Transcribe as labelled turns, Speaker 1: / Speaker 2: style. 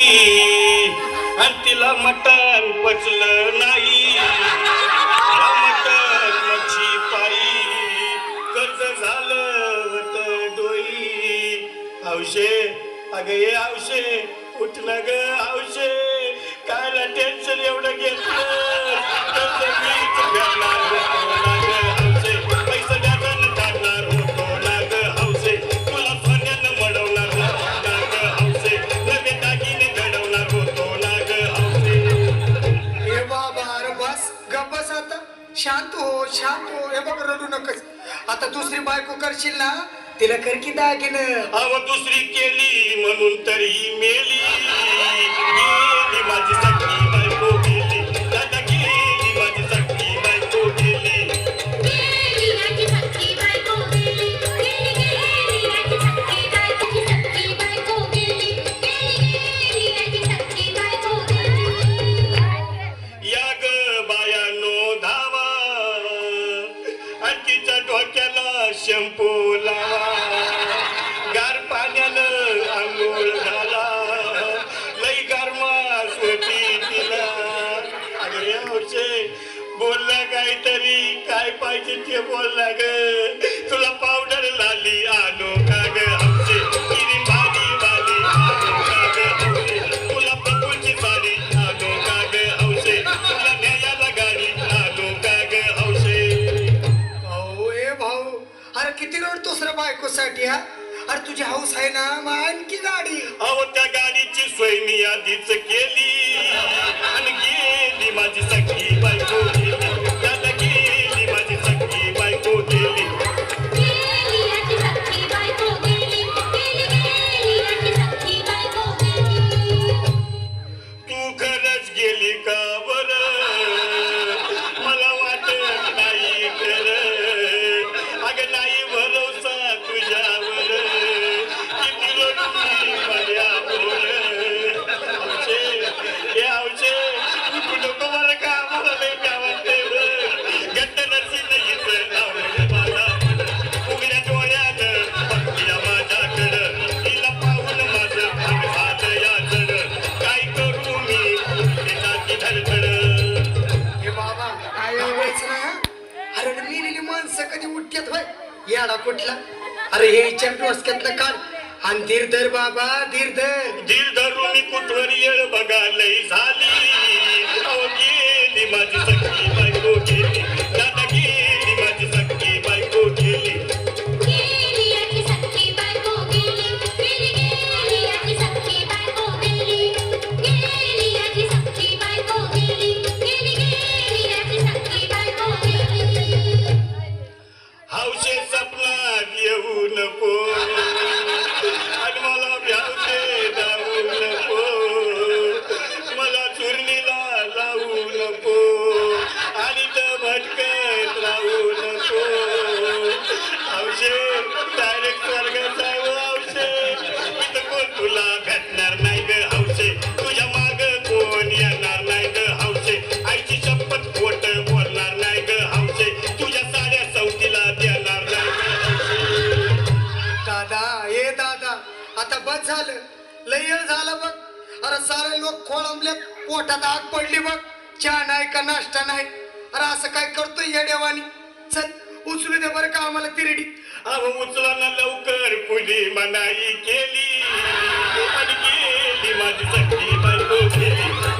Speaker 1: आणि तिला मटण पचलं नाही. तिला मटण मच्छी पायी कर्ज झालं होत डोई हौशे अगं ये हौशे उठलं ग हौशे
Speaker 2: आता शांत हो शांत हो. हे बघ रडू नकच आता दुसरी बायको करशील ना तिला कर की दागिन.
Speaker 1: अव दुसरी केली म्हणून तरी मेली. आणि तिच्या डोक्याला शॅम्पू लावा. गार पाण्यानं आंघोळ घाला. लई गारमास होती तिला. अगं या बोलला काहीतरी काय पाहिजे ते बोलला ग. तुला
Speaker 2: साठी हा? अरे तुझी हाऊस आहे ना मग आणखी गाडी.
Speaker 1: अहो त्या गाडीची सोय मी आधीच केली. आणि गेली माझी सखी बायको
Speaker 2: गेलेली माणसं कधी उठतात होय? याडा कुठला? अरे हे इच्छा डोसक्यातलं काढ आणि धीर धर बाबा धीर धर
Speaker 1: धीर धरून मी कुठवर येळ बघा लई झाली? अहो गेली माझी सखी बायको
Speaker 2: बस झालं. लय झालं बघ. अरे सारे लोक खोळंबले पोटात आग पडली बघ. चहा नाही का नाश्ता नाही? अरे असं काय करतोय या देवानी? चल उचलू दे बरं का आम्हाला तिरडी.
Speaker 1: अहो उचलाना लवकर पुली मनाई केली. गेली माझी सखी बायको